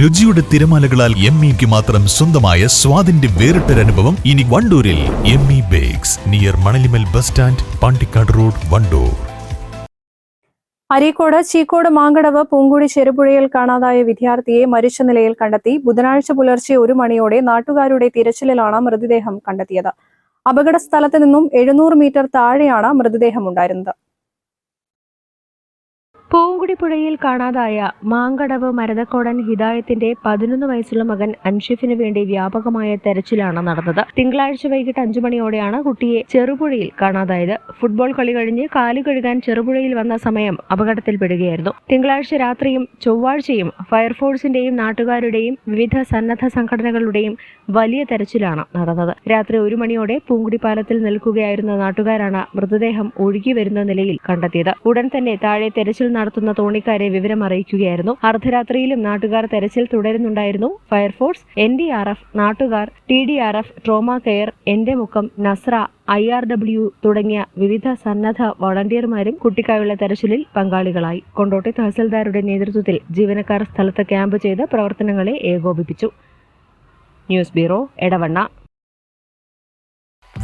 രുചിയുടെ തിരമാലകളാൽ എം ഇക്ക് മാത്രം സ്വന്തമായ സ്വാദിന്റെ വേറിട്ടൊരനുഭവം ഇനി വണ്ടൂരിൽ M E bakes near Manalimal bus stand Pandikkad road Wandoor. Areekode Cheekode Mankadavu Poonkudi ചെറുപുഴയിൽ കാണാതായ വിദ്യാർത്ഥിയെ മരിച്ച നിലയിൽ കണ്ടെത്തി ബുധനാഴ്ച പുലർച്ചെ ഒരു മണിയോടെ നാട്ടുകാരുടെ തിരച്ചിലിലാണ് മൃതദേഹം കണ്ടെത്തിയത്. അപകട സ്ഥലത്ത് നിന്നും എഴുന്നൂറ് മീറ്റർ താഴെയാണ് മൃതദേഹം ഉണ്ടായിരുന്നത് പൂങ്കുടി പുഴയിൽ കാണാതായ മാങ്കടവ് മരതക്കോടൻ ഹിദായത്തിന്റെ പതിനൊന്ന് വയസ്സുള്ള മകൻ അൻഷിഫിന് വേണ്ടി വ്യാപകമായ തെരച്ചിലാണ് നടന്നത്. തിങ്കളാഴ്ച വൈകിട്ട് അഞ്ചു മണിയോടെയാണ് കുട്ടിയെ ചെറുപുഴയിൽ കാണാതായത്. ഫുട്ബോൾ കളി കഴിഞ്ഞ് കാലു കഴുകാൻ ചെറുപുഴയിൽ വന്ന സമയം അപകടത്തിൽപ്പെടുകയായിരുന്നു. തിങ്കളാഴ്ച രാത്രിയും ചൊവ്വാഴ്ചയും ഫയർഫോഴ്സിന്റെയും നാട്ടുകാരുടെയും വിവിധ സന്നദ്ധ സംഘടനകളുടെയും വലിയ തെരച്ചിലാണ് നടന്നത്. രാത്രി ഒരു മണിയോടെ പൂങ്കുടി പാലത്തിൽ നിൽക്കുകയായിരുന്ന നാട്ടുകാരാണ് മൃതദേഹം ഒഴുകി വരുന്ന നിലയിൽ കണ്ടെത്തിയത്. ഉടൻ തന്നെ താഴെ തെരച്ചിൽ നടത്തുന്ന തോണിക്കാരെ വിവരം അറിയിക്കുകയായിരുന്നു. അർദ്ധരാത്രിയിലും നാട്ടുകാർ തെരച്ചിൽ തുടരുന്നുണ്ടായിരുന്നു. Fire force N D R F നാട്ടുകാർ T D R F trauma care എന്റെ മുഖം നസ്ര ഐ ആർ ഡബ്ല്യു തുടങ്ങിയ വിവിധ സന്നദ്ധ വളണ്ടിയർമാരും കുട്ടിക്കായുള്ള തെരച്ചിലിൽ പങ്കാളികളായി. കൊണ്ടോട്ടി തഹസിൽദാരുടെ നേതൃത്വത്തിൽ ജീവനക്കാർ സ്ഥലത്ത് ക്യാമ്പ് ചെയ്ത് പ്രവർത്തനങ്ങളെ ഏകോപിപ്പിച്ചു. News bureau Edavanna.